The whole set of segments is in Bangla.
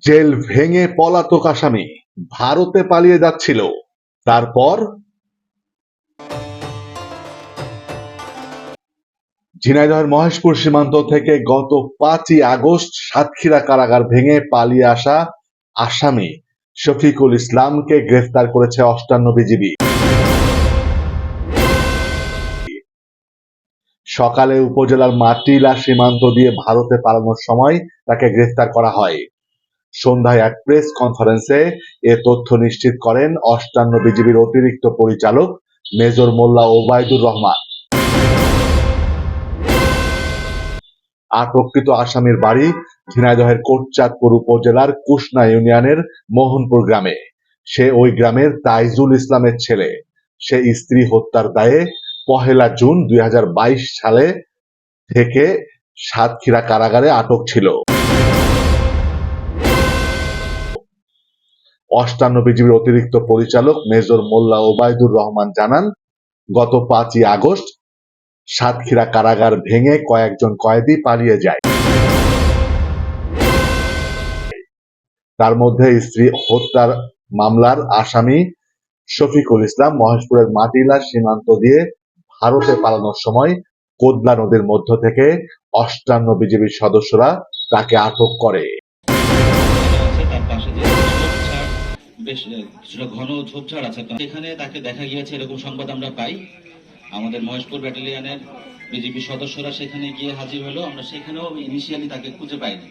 জেল ভেঙে পলাতক আসামি ভারতে পালিয়ে যাচ্ছিল। তারপর ঝিনাইদহের মহেশপুর সীমান্ত থেকে গত পাঁচই আগস্ট সাতক্ষীরা কারাগার ভেঙে পালিয়ে আসা আসামি শফিকুল ইসলামকে গ্রেফতার করেছে অষ্টান্ন বিজিবি। সকালে উপজেলার মাটিলা সীমান্ত দিয়ে ভারতে পালানোর সময় তাকে গ্রেফতার করা হয়। সন্ধ্যায় এক প্রেস কনফারেন্সে এ তথ্য নিশ্চিত করেন অষ্টান্ন বিজিবির অতিরিক্ত পরিচালক মেজর মোল্লা ওবায়দুর রহমান। আটককৃত আসামির বাড়ি ঝিনাইদহের কোটচাঁদপুর উপজেলার কুশনা ইউনিয়নের মোহনপুর গ্রামে। সে ওই গ্রামের তাইজুল ইসলামের ছেলে। সে স্ত্রী হত্যার দায়ে পহেলা জুন দুই হাজার বাইশ সালে থেকে সাতক্ষীরা কারাগারে আটক ছিল। অষ্টান্ন বিজিবির অতিরিক্ত পরিচালক মেজর মোল্লা ওবায়দুর রহমান জানান, গত পাঁচই আগস্ট সাতক্ষীরা কারাগার ভেঙে কয়েকজন কয়েদি পালিয়ে যায়। তার মধ্যে স্ত্রী হত্যার মামলার আসামি শফিকুল ইসলাম মহেশপুরের মাটিলা সীমান্ত দিয়ে ভারতে পালানোর সময় কোদলা নদীর মধ্য থেকে অষ্টান্ন বিজিবির সদস্যরা তাকে আটক করে। বেশ কিছুটা ঘন ঝোপঝাড় আছে। তো সেখানে তাকে দেখা গিয়েছে, এরকম সংবাদ আমরা পাই। আমাদের মহেশপুর ব্যাটালিয়নের বিজেপি সদস্যরা সেখানে গিয়ে হাজির হলো। আমরা সেখানেও ইনিশিয়ালি তাকে খুঁজে পাইনি।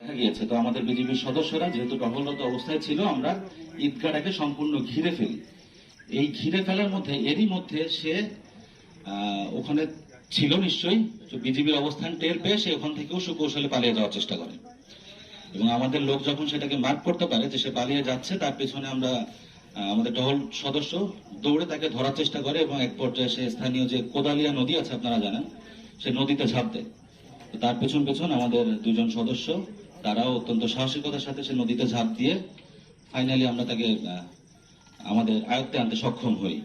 দেখা গিয়েছে, তো আমাদের বিজেপির সদস্যরা যেহেতু টহলরত অবস্থায় ছিল, আমরা ঈদগাহটাকে সম্পূর্ণ ঘিরে ফেলি। এই ঘিরে ফেলার মধ্যে, এরই মধ্যে সে ওখানে ছিল নিশ্চয়ই। বিজেপির অবস্থান টের পেয়ে সে ওখান থেকেও সুকৌশলে পালিয়ে যাওয়ার চেষ্টা করে। এবং আমাদের লোক যখন সেটাকে মার্ক করতে পারে যে সে পালিয়ে যাচ্ছে, তার পেছনে আমরা আমাদের টহল সদস্য দৌড়ে তাকে ধরার চেষ্টা করে এবং এক পর্যায়ে সে স্থানীয় যে কোদালিয়া নদী আছে আপনারা জানেন, সে নদীতে ঝাঁপ দেয়। তার পেছন পেছন আমাদের দুজন সদস্য, তারাও অত্যন্ত সাহসিকতার সাথে সে নদীতে ঝাঁপ দিয়ে ফাইনালি আমরা তাকে আমাদের আয়ত্তে আনতে সক্ষম হই।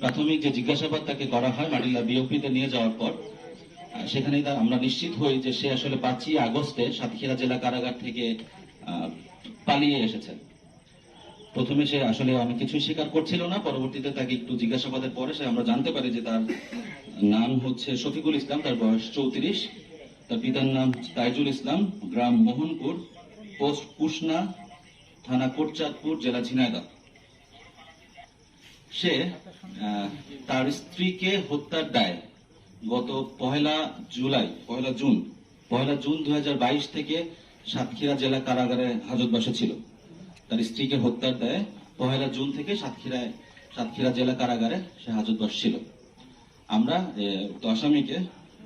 প্রাথমিক যে জিজ্ঞাসাবাদ তাকে করা হয় মাডিলা বিওপিতে নিয়ে যাওয়ার পর তার আমরা নিশ্চিত হই যে সে আসলে পাঁচই আগস্টে সাতক্ষীরা জেলা কারাগার থেকে পালিয়ে এসেছে। প্রথমে সে আসলে অনেক কিছুই স্বীকার করছিল না, পরবর্তীতে তাকে একটু জিজ্ঞাসাবাদের পরে সে আমরা জানতে পারি যে তার নাম হচ্ছে শফিকুল ইসলাম, তার বয়স চৌত্রিশ। তার পিতার নাম তাইজুল ইসলাম, গ্রাম মোহনপুর, পোস্ট কুশনা থানা কোটচাঁদপুর, জেলা ঝিনাইদহ। সে তার স্ত্রীকে হত্যার দায় গত পহেলা জুলাই, পহেলা জুন পহেলা জুন দুই থেকে সাতক্ষীরা জেলা কারাগারে হাজতবাসে ছিল। তার স্ত্রীকে হত্যার দায়ে পহেলা জুন থেকে সাতক্ষীরায়, সাতক্ষীরা জেলা কারাগারে সে হাজতবাস ছিল। আমরা উক্ত আসামিকে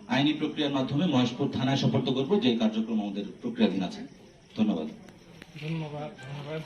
আইনি প্রক্রিয়ার মাধ্যমে মহেশপুর থানায় সোপর্দ করব, যে কার্যক্রম আমাদের প্রক্রিয়াধীন আছে। ধন্যবাদ। ধন্যবাদ ধন্যবাদ।